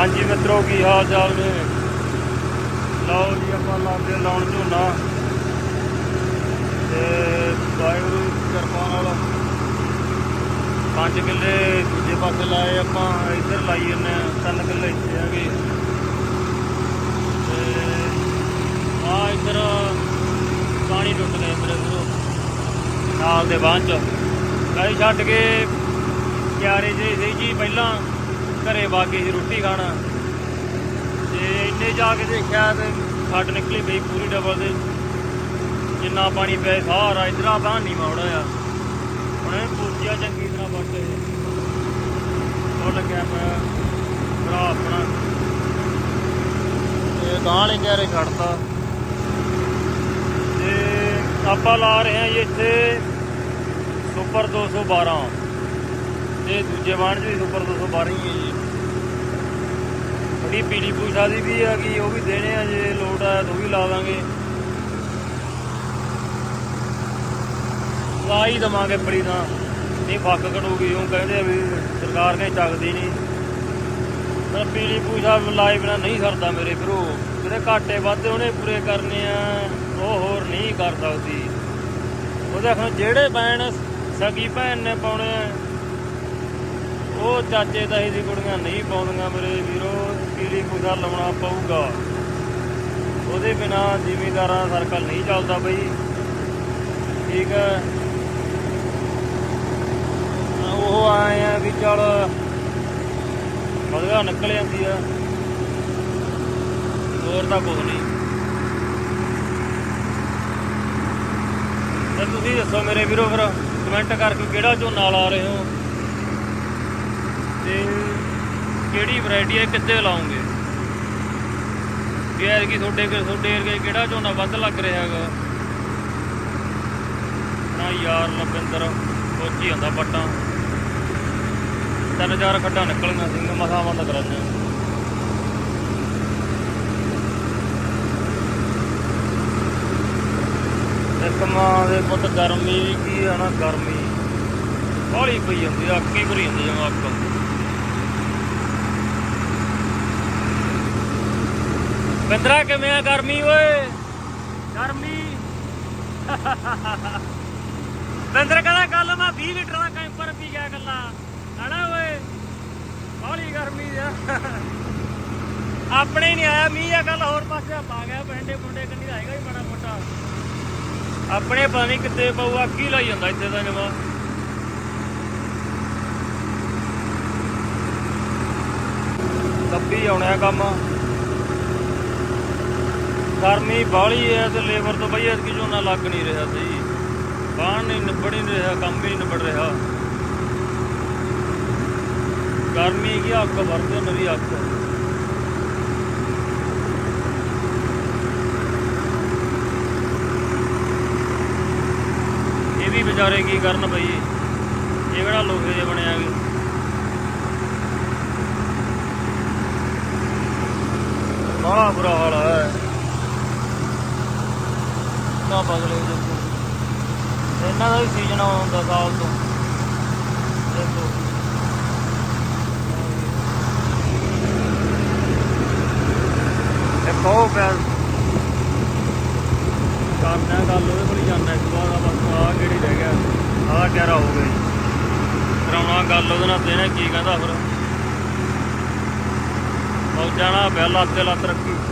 ਹਾਂਜੀ ਮਿੱਤਰੋ, ਕੀ ਹਾਲ ਚਾਲ ਨੇ? ਲਓ ਜੀ, ਆਪਾਂ ਲਾਉਂਦੇ ਲਾਉਣ ਝੋਨਾ। ਤੇ ਵਾਹਿਗੁਰੂ ਕਿਰਪਾ ਨਾਲ ਪੰਜ ਕਿੱਲੇ ਦੂਜੇ ਪਾਸੇ ਲਾਏ ਆਪਾਂ, ਇੱਧਰ ਲਾਈ ਜੰਨੇ ਤਿੰਨ ਕਿੱਲੇ ਇੱਥੇ ਹੈਗੇ ਤੇ ਆ ਇੱਧਰ ਪਾਣੀ ਟੁੱਟ ਗਿਆ ਇੱਧਰ ਵੀਰੋ ਨਾਲ ਦੇ ਬਾਂਹ ਚ। ਕਈ ਛੱਡ ਕੇ ਕਿਆਰੇ ਜੇ ਸੀ ਜੀ ਪਹਿਲਾਂ। ਘਰੇ ਬਾਕੀ ਸੀ ਰੋਟੀ ਖਾਣਾ। ਤੇ ਇੰਨੇ ਜਾ ਕੇ ਦੇਖਿਆ ਤੇ ਖੱਡ ਨਿਕਲੀ ਪਈ ਪੂਰੀ ਡਬਲ ਦੇ ਜਿੰਨਾ ਪਾਣੀ ਪਿਆ ਸਾਰਾ, ਇਧਰਾ ਬਾਹਰ ਨਹੀਂ ਮੋੜਾ ਆ। ਹੁਣ ਪੂਜਿਆ ਚੰਗੀ ਤਰ੍ਹਾਂ ਵੱਟੇ ਉਹ ਲੱਗਿਆ ਪਿਆ ਭਰਾ ਆਪਣਾ। ਤੇ ਗਾਂ ਵਾਲੇ ਕਿਆਰੇ ਛੱਡਤਾ। ਤੇ ਆਪਾਂ ਲਾ ਰਹੇ ਹਾਂ ਜੀ ਇੱਥੇ ਸੁਪਰ 212 ਤੇ ਦੂਜੇ ਵਾਣ 'ਚ ਵੀ ਸੁਪਰ 212 ਹੀ ਹੈ ਜੀ। ਬੜੀ ਪੀਲੀ ਪੂਛਾ ਦੀ ਵੀ ਹੈਗੀ ਉਹ ਵੀ ਦੇਣੇ ਆ, ਜੇ ਲੋਡ ਆਇਆ ਤਾਂ ਉਹ ਵੀ ਲਾ ਦਾਂਗੇ। ਲਾ ਹੀ ਦਵਾਂਗੇ ਬੜੀ ਤਾਂ। ਨਹੀਂ ਫੱਕ ਕਢੂਗੀ ਉਹ ਕਹਿੰਦੇ ਆ ਵੀ ਸਰਕਾਰ ਨੇ ਚੱਕਦੀ ਨਹੀਂ। ਪਰ ਪੀਲੀ ਪੂਛਾ ਲਾਏ ਬਿਨਾ ਨਹੀਂ ਸਰਦਾ ਮੇਰੇ ਵੀਰੋ ਜਿਹੜੇ ਘਾਟੇ ਵਾਧੇ ਉਹਨੇ ਪੂਰੇ ਕਰਨੇ ਆ, ਉਹ ਹੋਰ ਨਹੀਂ ਕਰ ਸਕਦੀ। ਉਹਦੇ ਦੇਖੋ ਜਿਹੜੇ ਬੈਣ ਸਗੀ ਭੈਣ ਨੇ ਪਾਉਣੇ ਉਹ ਚਾਚੇ ਤਾਈ ਦੀ ਕੁੜੀਆਂ ਨਹੀਂ ਪਾਉਂਦੀਆਂ ਮੇਰੇ ਵੀਰੋ ਪੀਲੀ ਪੂਛਾ ਲਾਉਣਾ ਪਊਗਾ। ਉਹਦੇ ਬਿਨਾ ਜ਼ਿਮੀਂਦਾਰਾਂ ਦਾ ਸਰਕਲ ਨਹੀਂ ਚੱਲਦਾ ਬਈ। ਠੀਕ ਹੈ। ਉਹ ਆਏ ਆ ਵੀ ਚਲ ਵਧੀਆ ਨਿਕਲ ਜਾਂਦੀ ਆ। ਹੋਰ ਤਾਂ ਕੁਝ ਨਹੀਂ। ਤੇ ਤੁਸੀਂ ਦੱਸੋ ਮੇਰੇ ਵੀਰੋ ਫਿਰ ਕਮੈਂਟ ਕਰਕੇ ਕਿਹੜਾ ਝੋਨਾ ਲਾ ਰਹੇ ਹੋ? ਤੇ ਕਿਹੜੀ ਵੈਰਾਈਟੀ ਹੈ, ਕਿੱਥੇ ਲਾਉਂਗੇ ਯਾਰ ਕੀ ਤੁਹਾਡੇ ਕਿ ਤੁਹਾਡੇ ਏਰੀਏ 'ਚ ਕਿਹੜਾ ਝੋਨਾ ਵੱਧ ਲੱਗ ਰਿਹਾ ਹੈਗਾ? ਨਾ ਯਾਰ ਲਵਿੰਦਰ, ਸੋਚੀ ਜਾਂਦਾ ਪੱਟਾਂ। ਤਿੰਨ ਚਾਰ ਖੱਡਾਂ ਨਿਕਲੀਆਂ ਸਿੰਘ ਮਸਾਂ ਬੰਦ ਕਰਾਂਗੇ ਇੱਕ ਮਾਂ ਦੇ ਪੁੱਤ ਗਰਮੀ ਕੀ ਆ ਨਾ, ਗਰਮੀ। ਹੌਲੀ ਪਈ ਜਾਂਦੀ ਆ, ਅੱਕੀ ਭਰੀ ਜਾਂਦੀ ਜਮਾ ਅੱਕ। ਬਿੰਦਰਾ ਕਿਵੇਂ ਆ ਗਰਮੀ ਓਏ? ਗਰਮੀ। ਬਿੰਦਰ ਕਹਿੰਦਾ ਕੱਲ ਮੈਂ 20 ਲੀਟਰ ਦਾ ਕੈਂਪਰ ਪੀ ਗਿਆ ਕੱਲਾ ਹਣਾ ਓਏ? ਹੌਲੀ ਗਰਮੀ ਆ। ਆਪਣੇ ਨਹੀਂ ਆਇਆ ਮੀਂਹ ਆ ਕੱਲ ਹੋਰ ਪਾਸੇ ਆ ਗਿਆ ਪਿੰਡੇ ਪੁੰਡੇ ਕੰਨੀ ਦਾ ਹੈਗਾ ਹੀ ਬੜਾ ਮੋਟਾ। ਆਪਣੇ ਪਤਾ ਨਹੀਂ ਕਿੱਥੇ ਪਊ ਅੱਗ ਹੀ ਲਾਈ ਜਾਂਦਾ ਇੱਥੇ ਤਾਂ ਜਮਾ। ਕੱਪੀ ਆਉਣਾ ਕੰਮ। ਗਰਮੀ ਬਾਹਲੀ ਹੈ ਤੇ ਲੇਬਰ ਤੋਂ ਬਈ ਐਤਕੀ ਝੋਨਾ ਲੱਗ ਨਹੀਂ ਰਿਹਾ ਸਹੀ। ਬਾਹਰ ਨਹੀਂ ਨਿਬੜ ਹੀ ਨਹੀਂ ਰਿਹਾ, ਕੰਮ ਹੀ ਨਿਬੜ ਰਿਹਾ। ਗਰਮੀ ਕੀ ਅੱਗ ਵਰਦੇ ਨਵੀਂ ਅੱਗ। ਇਹ ਵੀ ਵਿਚਾਰੇ ਕੀ ਕਰਨ ਬਈ? ਇਹ ਕਿਹੜਾ ਲੋਹੇ ਦੇ ਬਣਿਆ ਗੇ ਬੜਾ ਬੁਰਾ ਹਾਲ ਹੈ। ਨਾ ਬਗਲੇ ਦੇ ਇਹਨਾਂ ਦਾ ਵੀ ਸੀਜ਼ਨ ਆਉਂਦਾ ਸਾਲ ਤੋਂ। ਦੇਖੋ। ਇਹ ਕਹੋ ਪਿਆ ਕਰਨਾ ਗੱਲ, ਉਹਦੇ ਕੋਲ ਹੀ ਜਾਂਦਾ ਇੱਕ ਵਾਰ ਆ ਬਸ ਆ ਕਿਹੜੀ ਰਹਿ ਗਿਆ ਆ ਕਿਹੜਾ ਹੋ ਗਿਆ ਕਰਾਉਣਾ ਗੱਲ, ਉਹਦੇ ਨਾਲ ਦੇਣਾ ਕੀ ਕਹਿੰਦਾ ਫਿਰ? ਉਹ ਜਾਣਾ ਪਿਆ ਲੱਤ ਤੇ ਲੱਤ ਰੱਖੀ।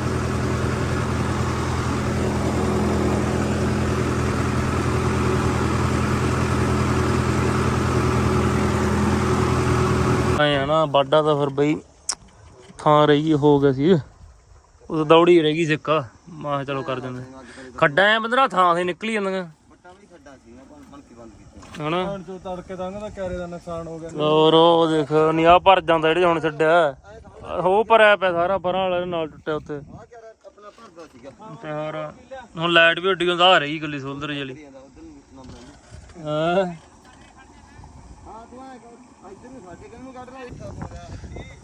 ਐ ਆ ਨਾ ਬਾਡਾ ਤਾਂ ਫਿਰ ਬਈ ਥਾਂ ਰਹੀ ਹੋ ਗਿਆ ਸੀ। ਉਹ ਦੌੜੀ ਰਹਿ ਗਈ ਸਿੱਕਾ। ਮਾਂ ਕਿਹਾ ਚਲੋ ਕਰ ਦਿੰਦੇ। ਖੱਡਾਂ ਐ ਬੰਦਰਾ ਥਾਂ ਤੇ ਨਿਕਲੀ ਜਾਂਦੀਆਂ। ਬੱਟਾ ਵੀ ਖੱਡਾ ਸੀ ਨਾ ਬਲਕੀ ਬੰਦ ਕੀਤਾ ਹਨਾ? ਹੁਣ ਜੋ ਤੜਕੇ ਤੰਗ ਦਾ ਕੈਰੇ ਦਾ ਨੁਕਸਾਨ ਹੋ ਗਿਆ। ਹੋਰ ਉਹ ਦੇਖ ਨਿਆ ਭਰ ਜਾਂਦਾ ਜਿਹੜੇ ਹੁਣ ਛੱਡਿਆ। ਹੋ ਭਰਿਆ ਪਿਆ ਸਾਰਾ ਪਰਾਂ ਵਾਲੇ ਨਾਲ ਟੁੱਟਿਆ ਉੱਥੇ ਆ ਕਿਆ ਆਪਣਾ ਭਰਦਾ ਸੀਗਾ ਤੇ ਹੋਰ ਹੁਣ ਲਾਈਟ ਵੀ ਉੱਡੀ ਆ ਰਹੀ ਗੱਲੀ ਸੋਲਦਰ ਜਲੀ ਹਾਂ?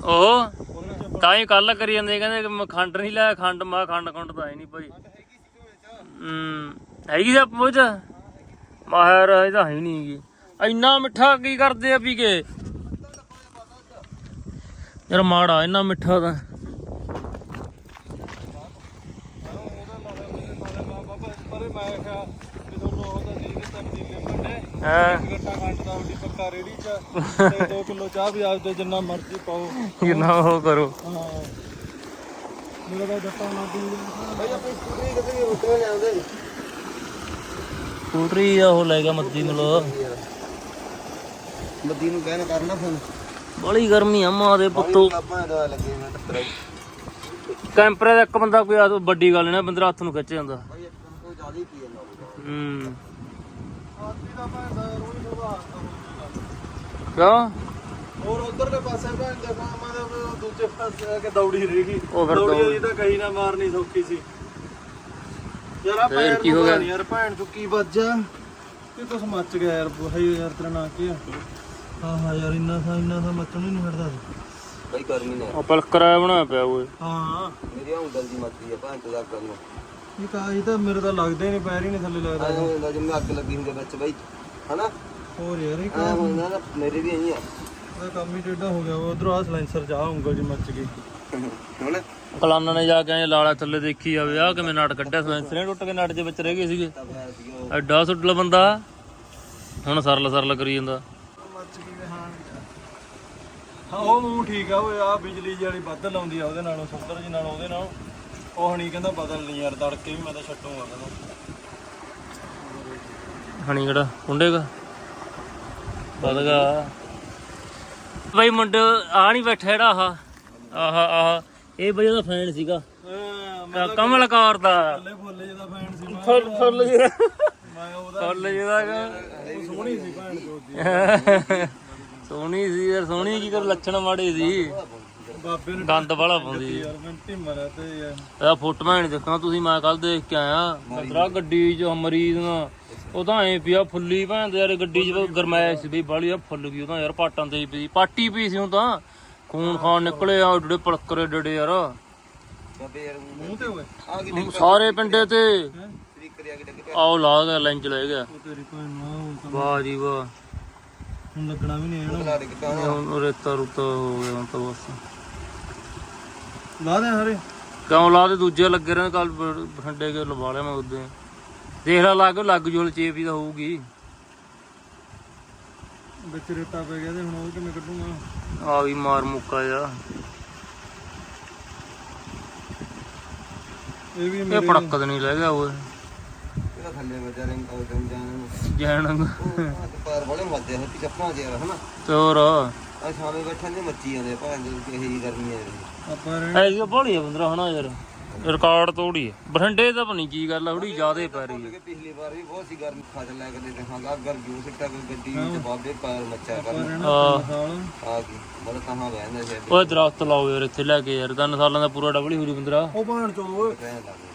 ਉਹ ਤਾਂ ਹੀ ਕੱਲ ਕਰੀ ਜਾਂਦੇ, ਕਹਿੰਦੇ ਮੈਂ ਖੰਡ ਨਹੀਂ ਲਿਆ, ਖੰਡ, ਮਾ ਖੰਡ ਖੰਡ ਤਾਂ ਹੈ ਨਹੀਂ ਭਾਈ। ਹੂੰ, ਹੈਗੀ ਜਾਂ ਪੁੱਛ ਮਾਹਰ ਇਹਦਾ ਹੈ ਨਹੀਂ ਗੀ ਇੰਨਾ ਮਿੱਠਾ ਕੀ ਕਰਦੇ ਆ ਪੀ ਕੇ? ਯਾਰ ਮਾੜਾ, ਇੰਨਾ ਮਿੱਠਾ ਤਾਂ ਪਰੇ ਮੈਂ ਕਿਹਾ ਕਿ ਤੁਹਾਨੂੰ ਉਹ ਤਾਂ ਠੀਕ ਹੈ ਤਬਦੀਲੇ ਮੰਡੇ ਹਾਂ। ਗੱਟਾ ਖੰਡ ਦਾ ਉਹਦੀ ਪੱਕਾ ਰੇੜੀ ਚ ਤੇ 2 ਕਿਲੋ ਚਾਹ ਵੀ ਆਪਦੇ ਜਿੰਨਾ ਮਰਜ਼ੀ ਪਾਓ ਕਿੰਨਾ ਉਹ ਕਰੋ। ਹਾਂ ਮੇਰਾ ਤਾਂ ਗੱਟਾ ਨਾ ਪੀ ਭਾਈ ਆਪਣੀ ਸਕੂਟਰੀ ਕਿਤੇ ਵੀ ਉੱਤੇ ਲੈ ਆਉਂਦੇ ਸਕੂਟਰੀ ਆ ਉਹ ਲੈ ਗਿਆ ਮੱਦੀ ਮਿਲੋ ਬੱਦੀ ਨੂੰ ਕਹਿਣਾ ਕਰਨਾ ਫੋਨ। ਬੜੀ ਗਰਮੀ ਆ ਮਾਂ ਦੇ ਪੁੱਤੋ। ਆਪਾਂ ਦਵਾ ਲੱਗੇ ਮੈਂ ਟੱਕਰ ਕੈਂਪਰੇ ਦਾ ਇੱਕ ਬੰਦਾ ਕੋਈ ਆ ਵੱਡੀ ਗੱਲ ਨਾ ਬੰਦਾ ਹੱਥ ਨੂੰ ਖਿੱਚ ਜਾਂਦਾ। ਭਾਈ ਇੱਕ ਤੋਂ ਜ਼ਿਆਦਾ ਹੀ ਪੀ ਜਾਂਦਾ। ਹੂੰ। ਦਾ ਭੈਣ ਦਾ ਰੋਜ਼ ਸੁਭਾਅ ਕਿਉਂ? ਹੋਰ ਉਧਰ ਦੇ ਪਾਸੇ ਭੈਣ ਦੇ ਮਾਮਾ ਦੇ ਉਹ ਦੂਜੇ ਪਾਸੇ ਆ ਕੇ ਦੌੜੀ ਰਹੀ ਗਈ। ਉਹ ਫਿਰ ਦੌੜੀ ਹੋਈ ਤਾਂ ਕਹੀ ਨਾ ਮਾਰਨੀ ਸੌਖੀ ਸੀ। ਯਾਰ ਆ ਪੈਰ ਕੀ ਹੋ ਗਿਆ? ਯਾਰ ਭੈਣ ਚੋਂ ਕੀ ਵੱਜਾ ਕਿ ਕੁਛ ਮੱਚ ਗਿਆ ਯਾਰ ਭਾਈ ਯਾਰ ਤੇਰਾ ਨਾਂ ਕੀ ਆ? ਹਾਂ ਹਾਂ ਯਾਰ ਇੰਨਾ ਥਾ ਇੰਨਾ ਥਾ ਮੱਚਣ ਹੀ ਨਹੀਂ ਹਟਦਾ ਸੀ ਭਾਈ ਗਰਮੀ ਨੇ। ਆ ਪਲਕਰਾ ਬਣਾਇਆ ਪਿਆ ਓਏ ਹਾਂ। ਮੇਰੀ ਹੁਣ ਦਲਦੀ ਮੱਤੀ ਆ ਭਾਂ ਇੰਤਜ਼ਾਰ ਕਰ ਲਓ ਇਹ ਕਾ ਇਹ ਤਾਂ ਮੇਰੇ ਤਾਂ ਲੱਗਦਾ ਹੀ ਨਹੀਂ ਪੈਰ ਹੀ ਨਹੀਂ ਥੱਲੇ ਲੱਗਦਾ ਆਇਆ ਹੁੰਦਾ ਜਿਵੇਂ ਅੱਗ ਲੱਗੀ ਹੁੰਦੀ ਆ ਵਿੱਚ ਬਾਈ ਹਨਾ? ਹੋਰ ਯਾਰ ਇਹ ਆਇਆ ਹੁੰਦਾ ਨਾ ਮੇਰੇ ਵੀ ਇਹੀ ਆ। ਦਾ ਕੰਮ ਹੀ ਟੇਢਾ ਹੋ ਗਿਆ ਉਧਰੋਂ ਆ ਸਲਾਈਸਰ ਜਾ ਉਂਗਲ ਜੀ ਮੱਚ ਗਈ। ਹੁਣ ਕਲਾਨਾ ਨੇ ਜਾ ਕੇ ਐਂ ਲਾਲਾ ਥੱਲੇ ਦੇਖੀ ਜਾਵੇ। ਆ ਕਿਵੇਂ ਨਟ ਕੱਢਿਆ ਸਲੈਂਸਰੇ ਟੁੱਟ ਕੇ ਨਟ ਦੇ ਵਿੱਚ ਰਹਿ ਗਏ ਸੀਗੇ। ਤਾਂ ਉਹ। ਐਡਾ ਸੁੱਟਲਾ ਬੰਦਾ। ਹੁਣ ਸਰਲ ਸਰਲ ਕਰੀ ਜਾਂਦਾ। ਮੱਚ ਗਈ ਹਾਂ। ਹਾਂ ਉਹ ਮੂੰਹ ਠੀਕ ਆ ਓਏ ਆ ਬਿਜਲੀ ਜਿਹੀ ਵਾਲੀ ਵੱਧ ਲਾਉਂਦੀ ਆ ਉਹਦੇ ਨਾਲੋਂ ਸੁੰਦਰ ਜੀ ਨਾਲ ਉਹਦੇ ਨਾਲ। ਉਹ ਹਣੀ ਕਹਿੰਦਾ ਬਦਲ ਨਹੀਂ ਯਾਰ ਤੜਕੇ ਵੀ ਮੈਂ ਤਾਂ ਛੱਡੂਗਾ ਕਹਿੰਦਾ। ਹਣੀ ਕਿਹੜਾ? ਕੁੰਡੇਗਾ ਵਧਗਾ ਬਈ ਮੁੰਡੇ ਆ ਨਹੀਂ ਬੈਠਾ ਜਿਹੜਾ ਆਹ। ਆਹ ਆਹ। ਇਹ ਬਈ ਉਹਦਾ ਫੈਨ ਸੀਗਾ। ਹਾਂ ਮੈਂ ਆਹ ਕਮਲਕਾਰ ਦਾ। ਥੱਲੇ ਫੁੱਲ ਜਿਹਦਾ ਫੈਨ ਸੀ ਮੈਂ ਫੁੱਲ ਫੁੱਲ ਜਿਹੜਾ ਮੈਂ ਉਹਦਾ ਫੁੱਲ ਜਿਹਦਾ ਉਹ ਸੋਹਣੀ ਸੀ ਭੈਣ ਚੋਦੀ ਸੋਹਣੀ ਸੀ ਯਾਰ ਸੋਹਣੀ ਕੀ ਕਰ ਲੱਛਣ ਮਾੜੇ ਸੀ। ਬਾਬੇ ਨੂੰ ਗੰਦ ਵਾਲਾ ਪਾਉਂਦੀ ਯਾਰ ਮੈਂ ਢਿਮਰਾ ਤੇ ਯਾਰ। ਇਹਦਾ ਫੋਟੋਆਂ ਨਹੀਂ ਦੇਖਣਾ ਤੁਸੀਂ ਮੈਂ ਕੱਲ ਦੇਖ ਕੇ ਆਇਆ। ਮਤਰਾ ਗੱਡੀ 'ਚ ਮਰੀਜ਼ ਨਾ ਉਹ ਤਾਂ ਐ ਪਿਆ ਫੁੱਲੀ ਭੈਣ ਦੇ ਯਾਰ ਗੱਡੀ 'ਚ ਗਰਮੈਸ਼ ਸੀ ਬਈ ਬਾਲੀ ਆ ਫੁੱਲ ਗਈ ਉਹ ਤਾਂ ਯਾਰ ਪਾਟਾਂ ਤੇ ਹੀ ਪਈ। ਪਾਟੀ ਪਈ ਸੀ ਉਹ ਤਾਂ। ਖੂਨ ਖਾਨ ਨਿਕਲੇ ਆ ਡੜੇ ਪਲਕਰੇ ਡੜੇ ਯਾਰ। ਬਾਬੇ ਯਾਰ ਮੂੰਹ ਤੇ ਓਏ ਆ ਗਈ ਸਾਰੇ ਪਿੰਡੇ ਤੇ। ਆਓ ਲਾ ਗਿਆ ਲੈਂਚ ਲੈ ਗਿਆ। ਨੂੰ ਵਾਹ ਜੀ ਵਾਹ। ਹੁਣ ਲੱਗਣਾ ਵੀ ਨਹੀਂ ਇਹ ਹੁਣ ਰੇਤਾ ਰੁੱਤਾ ਹੋ ਗਿਆ ਹੁਣ ਤਾਂ ਬਸ। ਲਾ ਦੇ ਹਰੇ ਕਿਉਂ ਲਾ ਦੇ? ਦੂਜੇ ਲੱਗੇ ਰਹਿਣ ਕੱਲ ਬਠੰਡੇ ਕੇ ਲਵਾ ਲਿਆ ਮੈਂ ਉਦੋਂ ਦੇਖ ਲਾ ਲੱਗ ਲੱਗ ਜੁਲ ਚੇਪ ਹੀ ਤਾਂ ਹੋਊਗੀ। ਵਿੱਚ ਰੇਤਾ ਪੈ ਗਿਆ ਤੇ ਹੁਣ ਉਹ ਕਿਵੇਂ ਕੱਢੂਗਾ? ਆ ਵੀ ਮਾਰ ਮੁੱਕਾ ਜਾ ਇਹ ਵੀ ਇਹ ਪੜਕਦ ਨਹੀਂ ਲੈ ਗਿਆ ਓਏ ਇਹਦਾ ਥੱਲੇ ਨੂੰ ਉਹ ਜਮ ਜਾਣ ਨੂੰ ਜੈਣ ਉਹ ਹੱਥ ਪੈਰ ਬੜੇ ਮੱਦੇ ਹੱਥੀ ਚੱਪਾਂ ਜੇ ਹਨਾ? ਚੋਰ ਆ ਸ਼ਾਮੇ ਬੈਠੇ ਨੇ ਮੱਚੀ ਜਾਂਦੇ ਭਾਂ ਜੀ ਇਹੀ ਜੀ ਗਰਮੀ ਆ ਆਪਾਂ ਰਹਿਣਾ ਐਸੀ ਬੋਲੀ ਆ ਬੰਦਰਾ ਹਨਾ ਯਾਰ? ਰਿਕਾਰਡ ਤੋੜੀ ਬਠੰਡੇ ਦਾ ਪਣੀ ਕੀ ਗੱਲ ਆ ਥੋੜੀ ਜ਼ਿਆਦੇ ਪੈ ਰਹੀ ਹੈ ਕਿ ਪਿਛਲੀ ਵਾਰ ਵੀ ਬਹੁਤ ਸੀ ਗਰਮੀ। ਖਾ ਲੈ ਕੇ ਤੇ ਹਾਂ ਅਗਰ ਜੂ ਸਿੱਟਾ ਕੋਈ ਗੱਡੀ ਵਿੱਚ ਬਾਬੇ ਪੈਰ ਮੱਚਾ ਕਰ ਰਹਿਣਾ ਆ ਸਾਲ ਆ ਗਈ ਮਤਲਬ ਕਹਾਂ ਬਹਿੰਦੇ ਸੀ ਓਏ ਦਰਖਤ ਲਾਓ ਯਾਰ ਇੱਥੇ ਲੈ ਕੇ ਯਾਰ ਤਿੰਨ ਸਾਲਾਂ ਦਾ ਪੂਰਾ ਡਬਲ ਹੀ ਹੋ ਜੂ ਬੰਦਰਾ। ਉਹ ਭਾਣ ਚੋਂ ਓਏ। ਰਹਿਣ ਲੱਗੇ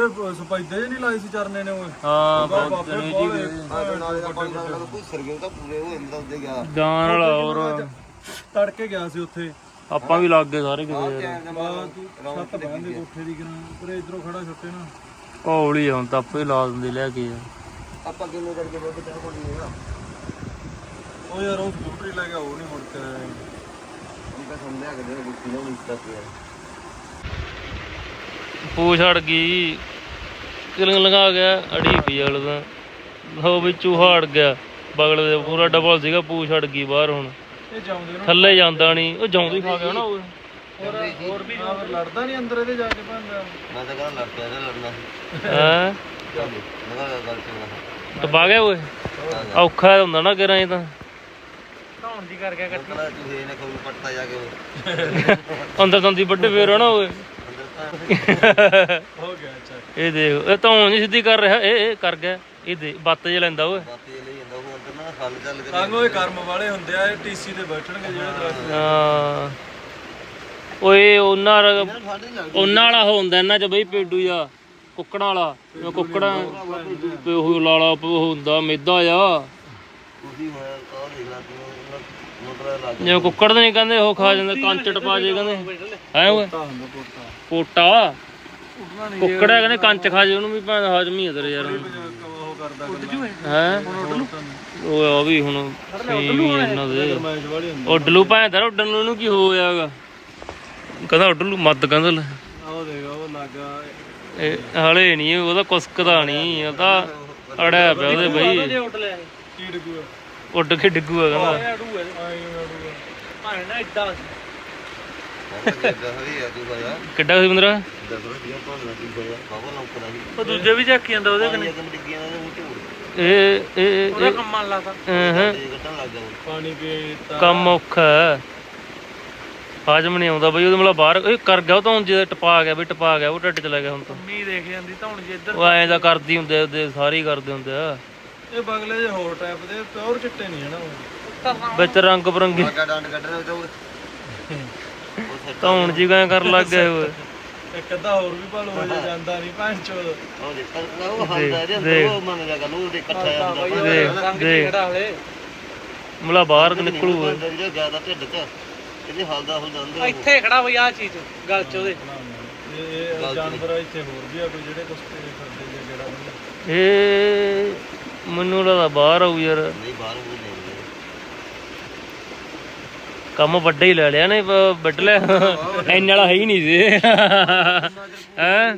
ਉਹਦੇ ਸਪਾਈਦੇ ਨਹੀਂ ਲਾਈ ਸੀ ਚਰਨੇ ਨੇ ਓਏ। ਹਾਂ ਬਹੁਤ ਜਣੇ ਜੀ ਆ ਤੇ ਨਾਲੇ ਦਾ ਪਾਣੀ ਨਾਲ ਕੋਈ ਸਰਗੇ ਤਾਂ ਪੂਰੇ ਹੋ ਜਾਂਦਾ ਉੱਤੇ ਗਿਆ। ਜਾਨ ਵਾਲਾ ਹੋਰ ਤੜਕੇ ਗਿਆ ਸੀ ਉੱਥੇ। ਆਪਾਂ ਵੀ ਲੱਗ ਗਏ ਸਾਰੇ ਕਿਤੇ ਯਾਰ। ਛੱਤ ਬੰਦੇ ਕੋਠੇ ਦੀ ਕਿਨਾਂ ਪਰੇ ਇਧਰੋਂ ਖੜਾ ਛੁੱਟੇ ਨਾ। ਹੌਲੀ ਹੁਣ ਤਾਂ ਆਪੇ ਲਾ ਦਿੰਦੇ ਲੈ ਕੇ ਯਾਰ ਆਪਾਂ ਕਿੰਨੇ ਕਰਕੇ ਬੋਲ ਚਾਹ ਕੋਲ ਨਹੀਂ ਹੈਗਾ ਉਹ ਯਾਰ ਉਹ ਸਕੂਟਰੀ ਲੈ ਗਿਆ ਉਹ ਨਹੀਂ ਮੁੜ ਕੇ ਆਇਆ। ਉਹ ਤਾਂ ਸਮਝਿਆ ਕਿ ਦੇ ਬੁੱਕੀ ਨੂੰ ਨਹੀਂ ਤੱਕ ਯਾਰ। ਪੂ ਛੜ ਗਈ। ਕਿਲੰਗ ਲਗਾ ਗਿਆ ਅੜੀ ਪਈ ਅਗਲ ਦਾ ਹੋ ਵੀ ਚੂਹਾ ਅੜ ਗਿਆ। ਬਗਲ ਦੇ ਪੂਰਾ ਡਬਲ ਸੀਗਾ ਪੂ ਛੜ ਗਈ ਬਾਹਰ ਹੁਣ। ਇਹ ਜਾਉਂਦੇ ਨਾ ਥੱਲੇ ਜਾਂਦਾ ਨਹੀਂ ਉਹ ਜਾਉਂਦਾ ਹੀ ਖਾ ਗਿਆ ਨਾ ਉਹ। ਹੋਰ ਹੋਰ ਵੀ ਹਾਂ, ਫਿਰ ਲੜਦਾ ਨਹੀਂ ਅੰਦਰ ਇਹਦੇ ਜਾ ਕੇ ਭਾਂਦਾ ਮੈਂ ਤਾਂ ਕਹਿੰਦਾ ਲੜ ਪਿਆ ਇਹਦਾ ਲੜਨਾ ਹੈ? ਗੱਲ ਚੰਗਾ ਟਪਾ ਗਿਆ ਓਏ? ਔਖਾ ਹੁੰਦਾ ਨਾ ਕਿਰਾਂ ਇਹ ਤਾਂ। ਧੌਣ ਦੀ ਕਰ ਗਿਆ ਕਹਿੰਦਾ ਤੂੰ ਇਹ ਨਾ ਕੋਈ ਪੱਟਾ ਜਾ ਕੇ ਅੰਦਰ ਦੰਦੀ ਵੱਡੇ ਫੇਰ ਨਾ ਓਏ। ਤਾਂ ਹੋ ਗਿਆ ਅੱਛਾ ਇਹ ਦੇਖ ਇਹ ਤਾਂ ਨਹੀਂ ਸਿੱਧੀ ਕਰ ਰਿਹਾ ਇਹ ਇਹ ਕਰ ਗਿਆ। ਇਹ ਦੇ ਬੱਤ ਜੇ ਲੈਂਦਾ ਓਏ। ਬਾਤੀ ਲਈ। ਜਾਂਦਾ ਉਹ ਅੰਦਰ ਨਾ ਹੱਲ ਚੱਲ ਕੇ ਰੰਗ ਓਏ ਕਰਮ ਵਾਲੇ ਹੁੰਦੇ ਆ ਇਹ ਟੀਸੀ ਤੇ ਬੈਠਣਗੇ ਜਿਹੜੇ ਦਰਖਤ ਹਾਂ। ਓਏ ਉਹਨਾਂ ਵਰਗਾ- ਸਾਡੇ ਲੱਗ ਉਹਨਾਂ ਵਾਲਾ ਉਹ ਹੁੰਦਾ ਇਹਨਾਂ ਚ ਬਈ ਪੇਡੂ ਜਾ ਕੁੱਕੜਾਂ ਵਾਲਾ। ਜਿਵੇਂ ਕੁੱਕੜਾਂ ਤੇ ਉਹ ਲਾਲਾ ਉਹ ਹੁੰਦਾ ਮੇਦਾ ਆ ਤੁਸੀਂ ਹੋਇਆ ਤਾਂ ਦੇਖ ਲਾ ਤੂੰ ਮੋਟਰ ਲੱਗ ਜਿਵੇਂ ਕੁੱਕੜ ਨਹੀਂ ਕਹਿੰਦੇ ਉਹ ਖਾ ਜਾਂਦੇ ਕੰਚ ਟਪਾ ਜੇ ਕਹਿੰਦੇ। ਹੈ ਓਏ? ਤਾਂ ਹੁੰਦਾ ਪੋਟਾ। ਕੁੱਕੜਾ ਕਹਿੰਦੇ ਕੰਚ ਖਾ ਜੇ ਉਹਨੂੰ ਵੀ ਭਾਂ ਹਜਮੀ ਤੇਰੇ ਯਾਰ। ਕਰਦਾ ਹੈ। ਆ ਵੀ ਹੁਣ ਇਹਨਾਂ ਦੇ। ਉੱਡ ਲੂ ਭਾਂ ਦਰ ਉੱਡਣ ਨੂੰ ਇਹਨੂੰ ਕੀ ਹੋਇਆਗਾ ਕਹਿੰਦਾ ਉੱਡਲੂ ਮੱਦ ਕਹਿੰਦਾ ਲੈ। ਆਹ ਦੇਖ ਉਹ ਲੱਗਾ। ਇਹ ਹਲੇ ਨਹੀਂ ਉਹਦਾ ਕੁਸਕਦਾ ਨਹੀਂ ਉਹ ਤਾਂ ਅੜਿਆ ਪਿਆ ਉਹਦੇ ਬਈ। ਉੱਡ ਲਿਆ ਕੀ ਡਿੱਗੂਆ ਉੱਡ ਕੇ ਡਿੱਗੂਗਾ ਕਹਿੰਦਾ। ਹੈ ਆਈ ਅੜੂਗਾ ਭਾਣੇ ਨਾ ਇਦਾਂ ਦੱਸ ਵੀ ਆ ਤੂੰ ਹੋਇਆ ਕਿੱਡਾ ਸੀ ਬੰਦਰਾ ਉਹ ਦੂਜੇ ਵੀ ਝਾਕੀ ਜਾਂਦਾ ਉਹਦੇ ਕਨੇ। ਇਹ ਇਹ ਉਹਦਾ ਇਹ। ਕੰਮ ਮੰਨ ਲਾਤਾ ਹਾਂ। ਪਾਣੀ ਪੀਤਾ ਕੰਮ ਔਖਾ ਹਾਜਮ ਨਹੀਂ ਆਉਂਦਾ ਬਈ ਉਹਦੇ ਮਤਲਬ ਬਾਹਰ ਇਹ ਕਰ ਗਿਆ ਉਹ ਤਾਂ ਹੁਣ ਜੇ ਟਪਾ ਗਿਆ ਬਈ ਟਪਾ ਗਿਆ ਉਹ ਢੱਡ ਚ ਲੈ ਗਿਆ ਹੁਣ ਤਾਂ। ਮੀਂਹ ਦੇਖ ਜਾਂਦੀ ਤਾਂ ਹੁਣ ਜੇ ਇੱਧਰ ਉਹ ਐਂ ਦਾ ਕਰਦੀ ਹੁੰਦੇ ਉਹਦੇ ਸਾਰੇ ਹੀ ਕਰਦੇ ਹੁੰਦੇ ਆ। ਇਹ ਬਗਲੇ ਜੇ ਹੋਰ ਟਾਈਪ ਦੇ ਪਿਓਰ ਚਿੱਟੇ ਨਹੀਂ ਹਨਾ ਵਿੱਚ ਰੰਗ ਬਰੰਗੀ ਡੰਡ ਕੱਢਣਾ ਉਹ ਤਾਂ ਜੀ ਗਏ ਕਰ ਲੱਗ ਗਏ ਓਏ। ਇੱਕ ਅੱਧਾ ਹੋਰ ਵੀ ਭਾਲੋ ਹੋ ਜੇ ਜਾਂਦਾ ਨਹੀਂ ਭੈਣ ਚੋਦ। ਉਹ ਦੇਖ ਪਰ ਉਹ ਹਲਦਾ ਅੰਦਰ ਉਹ ਮੰਨ ਜਾ ਗੱਲ ਉਹ ਦੇ ਇਕੱਠਾ ਜਾਂਦਾ ਦੇਖ ਦੇਖ। ਮਲਾ ਬਾਹਰ ਨਿਕਲੂ ਜਿਹੜਾ ਜ਼ਿਆਦਾ ਢਿੱਡ ਚ ਇਹਦੇ ਹਲਦਾ ਹੁਲਦਾ ਅੰਦਰ ਇੱਥੇ ਖੜਾ ਬਈ ਆ ਚੀਜ਼ ਗਲ ਚ ਉਹਦੇ। ਇਹ ਜਾਨਵਰ ਇੱਥੇ ਹੋਰ ਵੀ ਆ ਕੋਈ ਜਿਹੜੇ ਕੁਸਤੇ ਦੇ ਫਿਰਦੇ ਜੇ ਜਿਹੜਾ ਇਹ ਮੈਨੂੰ ਲੱਗਦਾ ਬਾਹਰ ਆਊ ਯਾਰ। ਨਹੀਂ ਬਾਹਰ ਨਹੀਂ। ਕੰਮ ਵੱਡਾ ਹੀ ਲੈ ਲਿਆ ਨੇ ਵੱਡ ਲਿਆ ਇੰਨੇ ਵਾਲਾ ਹੈ ਹੀ ਨਹੀਂ ਸੀ। ਹੈ?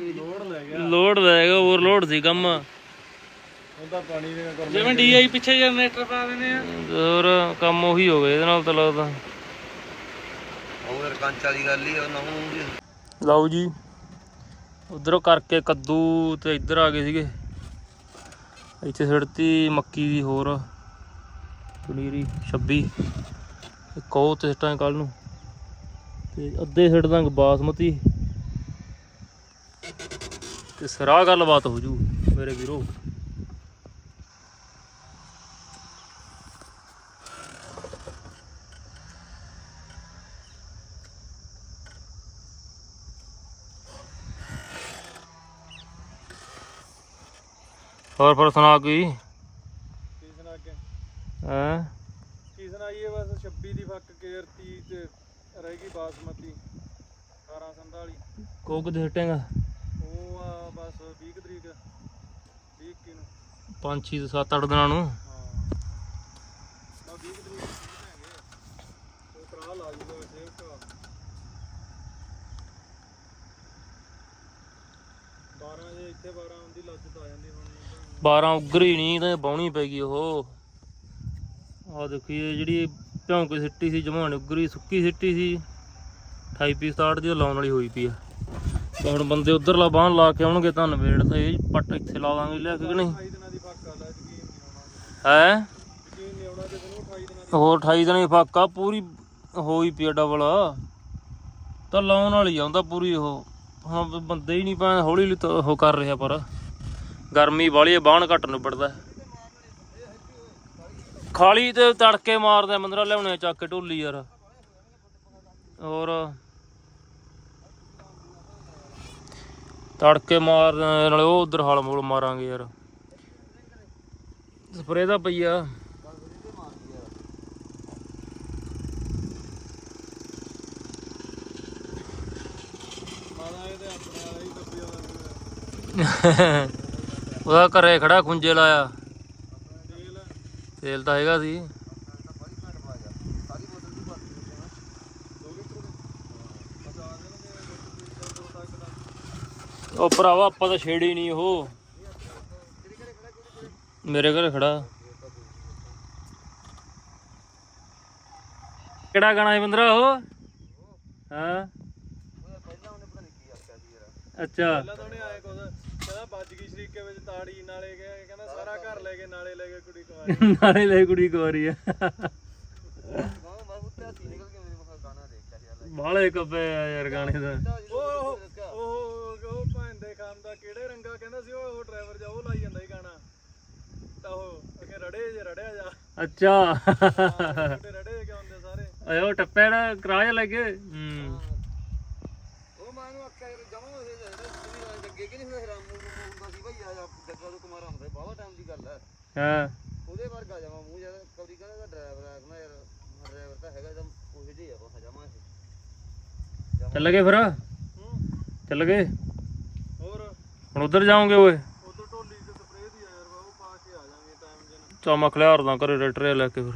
ਲੈ ਗਿਆ ਲੋਡ ਲੈ ਗਿਆ ਓਵਰਲੋਡ ਸੀ ਕੰਮ। ਉਹਦਾ ਪਾਣੀ ਦੇ ਕਰ ਜਿਵੇਂ ਡੀਆਈ ਪਿੱਛੇ ਜਨਰੇਟਰ ਪਾ ਦਿੰਦੇ ਆ। ਹੋਰ ਕੰਮ ਉਹੀ ਹੋ ਗਿਆ ਇਹਦੇ ਨਾਲ ਤਾਂ ਲੱਗਦਾ। ਉਹ ਯਾਰ ਕੰਚ ਵਾਲੀ ਗੱਲ ਹੀ ਉਹ ਨਾ ਹੁਣ ਲਓ ਜੀ ਉਧਰੋਂ ਕਰਕੇ ਕੱਦੂ ਤੇ ਇੱਧਰ ਆ ਗਏ ਸੀਗੇ। ਇੱਥੇ ਸਿੜਤੀ ਮੱਕੀ ਦੀ ਹੋਰ ਪਨੀਰੀ 26 ਇੱਕ ਉਹ ਤੇ ਸਿੱਟਾਂਗੇ ਕੱਲ ਨੂੰ। ਤੇ ਅੱਧੇ ਸਿੱਟ ਦਾਂਗੇ ਬਾਸਮਤੀ। ਤੇ ਸਰਾਹ ਗੱਲਬਾਤ ਹੋ ਜੂ ਮੇਰੇ ਵੀਰੋ। ਹੋਰ ਫਿਰ ਸੁਣਾ ਕੋਈ? ਕੀ ਸੁਣਾ ਕੇ ਹੈ? ਕੀ ਸੁਣਾਈਏ ਬਸ 26 ਦੀ ਫੱਕ ਕੇਰ 30 ਤੇ ਰਹਿ ਗਈ ਬਾਸਮਤੀ 18 ਸੰਧਾ ਵਾਲੀ ਕੋਕ ਦੇ ਸਿੱਟੇਗਾ ਉਹ ਆ ਬਸ 20 ਕੁ ਤਰੀਕ 20 ਇੱਕੀ ਨੂੰ। 5 6 7 8 ਦਿਨਾਂ ਨੂੰ। ਹਾਂ। ਨਾ 20 ਕੁ ਤਰੀਕ ਨੂੰ ਭੈਣਗੇ ਉਹ ਕਰਾ ਲਾ ਜੂਗਾ ਸੇਵ ਕਾ 12 ਜੇ ਇੱਥੇ 12 ਆਉਂਦੀ ਲੱਜਤ ਆ ਜਾਂਦੀ ਹੁਣ। 12 ਉਗਰੀ ਨਹੀਂ ਤਾਂ ਬਾਉਣੀ ਪੈ ਗਈ ਉਹ। ਆ ਦੇਖੀ ਇਹ ਜਿਹੜੀ ਭੌਂਕ ਸਿੱਟੀ ਸੀ ਜਮਾਨ ਉਗਰੀ, ਸੁੱਕੀ ਸਿੱਟੀ ਸੀ। 28 ਪੀ ਸਟਾਰਟ ਦੀ ਲਾਉਣ ਵਾਲੀ ਹੋਈ ਪਈ ਆ। ਤੇ ਹੁਣ ਬੰਦੇ ਉਧਰਲਾ ਬਾਹਨ ਲਾ ਕੇ ਆਉਣਗੇ ਤਾਂ ਨਵੇੜ ਤਾਂ ਇਹ ਪੱਟ ਇੱਥੇ ਲਾ ਦਾਂਗੇ ਲੈ ਕੇ ਕਿ ਨਹੀਂ? ਹੈ? ਹੋਰ 28 ਦਿਨਾਂ ਦੀ ਫਾਕਾ, ਪੂਰੀ ਹੋਈ ਪਈ ਆ ਡਬਲ ਤਾਂ ਲਾਉਣ ਵਾਲੀ ਆਉਂਦਾ ਪੂਰੀ ਉਹ। ਹਾਂ ਬੰਦੇ ਹੀ ਨਹੀਂ ਪਾ ਹੌਲੀ ਹੌਲੀ ਉਹ ਕਰ ਰਿਹਾ ਪਰ। ਗਰਮੀ ਵਾਲੀ ਬਾਹਣ ਘੱਟ ਨਿਬੜਦਾ। ਖਾਲੀ ਤੇ ਤੜਕੇ ਮਾਰਦਾ ਮੰਦਰਾ ਲਿਆਉਣੇ ਚੱਕ ਕੇ ਢੋਲੀ ਯਾਰ। ਹੋਰ? ਤੜਕੇ ਮਾਰ ਨਾਲੇ ਉਹ ਉਧਰ ਹਾਲ ਮੂਲ ਮਾਰਾਂਗੇ ਯਾਰ। ਸਪਰੇ ਦਾ ਪਈਆ ਮਾਦਾ ਇਹਦੇ ਉਹਦਾ ਘਰੇ ਖੜਾ ਖੁੰਝੇ ਲਾਇਆ। ਤੇਲ ਤਾਂ ਹੈਗਾ ਸੀ। ਉਹ ਭਰਾਵਾ, ਆਪਾਂ ਤਾਂ ਛੇੜੀ ਨਹੀਂ ਉਹ। ਮੇਰੇ ਘਰੇ ਖੜਾ। ਕਿਹੜਾ ਗਾਣਾ ਹੈ ਬੰਦਰਾ ਉਹ? ਹਾਂ? ਅੱਛਾ। ਪਹਿਲਾਂ ਤਾਂ ਉਹਨੇ ਆਏ ਕੁਝ ਕਹਿੰਦਾ ਵੱਜ ਗਈ ਸ਼ਰੀਕੇ ਵਿੱਚ ਤਾੜੀ ਨਾਲੇ ਗਿਆ ਕਹਿੰਦਾ ਸਾਰਾ ਘਰ ਲੈ ਕੇ ਨਾਲੇ ਲੈ ਕੇ ਕੁੜੀ ਕਵਾਈ ਨਾਲੇ ਲੈ ਕੁੜੀ ਕੁਆਰੀ ਆ। ਬਾਲੇ ਕੱਪੇ ਆ ਯਾਰ ਗਾਣੇ ਦਾ। ਉਹ ਉਹ ਉਹ ਉਹ ਭੈਣ ਦੇ ਖਾਨ ਦਾ ਕਿਹੜੇ ਰੰਗਾ ਕਹਿੰਦਾ ਸੀ ਉਹ ਉਹ ਡਰਾਈਵਰ ਜਾ ਉਹ ਲਾਈ ਜਾਂਦਾ ਹੀ ਗਾਣਾ। ਤਾਂ ਉਹ ਅਗੇ ਰੜੇ ਜੇ ਰੜਿਆ ਜਾ। ਅੱਛਾ। ਛੋਟੇ ਰੜੇ ਕਿਉਂ ਹੁੰਦੇ ਸਾਰੇ? ਓਏ ਉਹ ਟੱਪੇ ਨਾ ਕਿਰਾਇਆ ਲੱਗੇ ਹੂੰ। ਉਹ ਮੈਂ ਨੂੰ ਆਖਿਆ ਯਾਰ ਜਮਾ ਹੋ ਜੇ ਜਿਹੜਾ ਲੱਗੇ ਕਿ ਨਹੀਂ ਫਿਰ ਰਾਮ ਨੂੰ ਹੁੰਦਾ ਸੀ ਭਾਈ ਆ ਜੱਗਾ ਤੋਂ ਕੁਮਾਰਾ ਹੁੰਦਾ ਬਾਵਾ ਟਾਈਮ ਦੀ ਗੱਲ ਹੈ ਹਾਂ। ਉਹਦੇ ਵਰਗਾ ਜਮਾ ਮੂੰਹ ਜਦ ਕਬਰੀ ਕਹਿੰਦਾ ਡਰਾਈਵਰ ਆ ਮੈਂ ਯਾਰ ਡਰਾਈਵਰ ਤਾਂ ਹੈਗਾ ਜਮ ਉਹ ਜਿਹੀ ਆ ਬਹੁਤ ਜਮਾ ਇਹ ਚੱਲ ਗਏ ਫਿਰ? ਚੱਲ ਗਏ? ਹੋਰ? ਹੁਣ ਉਧਰ ਜਾਓਗੇ ਓਏ? ਉਧਰ ਢੋਲੀ ਤੇ ਸਪਰੇਅ ਦੀ ਆ ਯਾਰ ਉਹ ਪਾ ਕੇ ਆ ਜਾਾਂਗੇ ਟਾਈਮ ਜਨ ਚਮਕ ਲਿਆਰਦਾ ਘਰੇ ਰੈਟਰੇ ਲੈ ਕੇ ਫਿਰ।